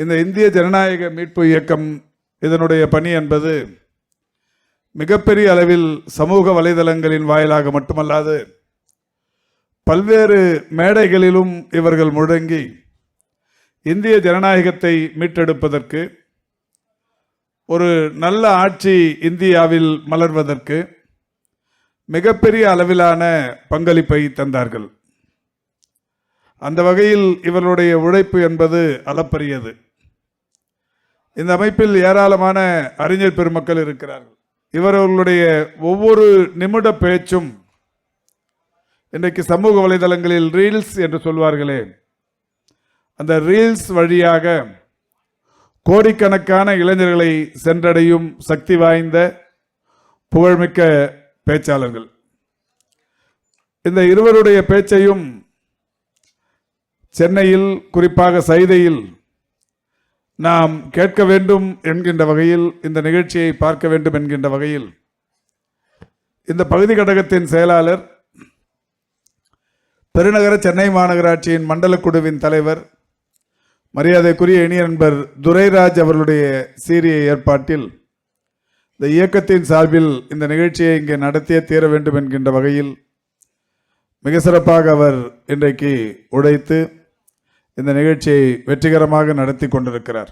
இந்த இந்திய ஜனநாயக மீட்பு இயக்கம் இதனுடைய பணி என்பது மிகப்பெரிய அளவில் சமூக வலைதளங்களின் வாயிலாக மட்டுமல்லாது பல்வேறு மேடைகளிலும் இவர்கள் முழங்கி இந்திய ஜனநாயகத்தை மீட்டெடுப்பதற்கு ஒரு நல்ல ஆட்சி இந்தியாவில் மலர்வதற்கு மிகப்பெரிய அளவிலான பங்களிப்பை தந்தார்கள். அந்த வகையில் இவர்களுடைய உழைப்பு என்பது அளப்பரியது. இந்த அமைப்பில் ஏராளமான அறிஞர் பெருமக்கள் இருக்கிறார்கள். இவர்களுடைய ஒவ்வொரு நிமிட பேச்சும் இன்றைக்கு சமூக வலைதளங்களில் ரீல்ஸ் என்று சொல்வார்களே அந்த ரீல்ஸ் வழியாக கோடிக்கணக்கான இளைஞர்களை சென்றடையும் சக்தி வாய்ந்த புகழ்மிக்க பேச்சாளர்கள். இந்த இருவருடைய பேச்சையும் சென்னையில் குறிப்பாக சைதையில் நாம் கேட்க வேண்டும் என்கின்ற வகையில் இந்த நிகழ்ச்சியை பார்க்க வேண்டும் என்கின்ற வகையில் இந்த பகுதி கழகத்தின் செயலாளர் பெருநகர சென்னை மாநகராட்சியின் மண்டல குழுவின் தலைவர் மரியாதைக்குரிய இனிய நண்பர் துரைராஜ் அவர்களுடைய சீரிய ஏற்பாட்டில் இந்த இயக்கத்தின் சார்பில் இந்த நிகழ்ச்சியை இங்கே நடத்தியே தீர வேண்டும் என்கின்ற வகையில் மிக சிறப்பாக அவர் இன்றைக்கு உழைத்து இந்த நிகழ்ச்சியை வெற்றிகரமாக நடத்தி கொண்டிருக்கிறார்.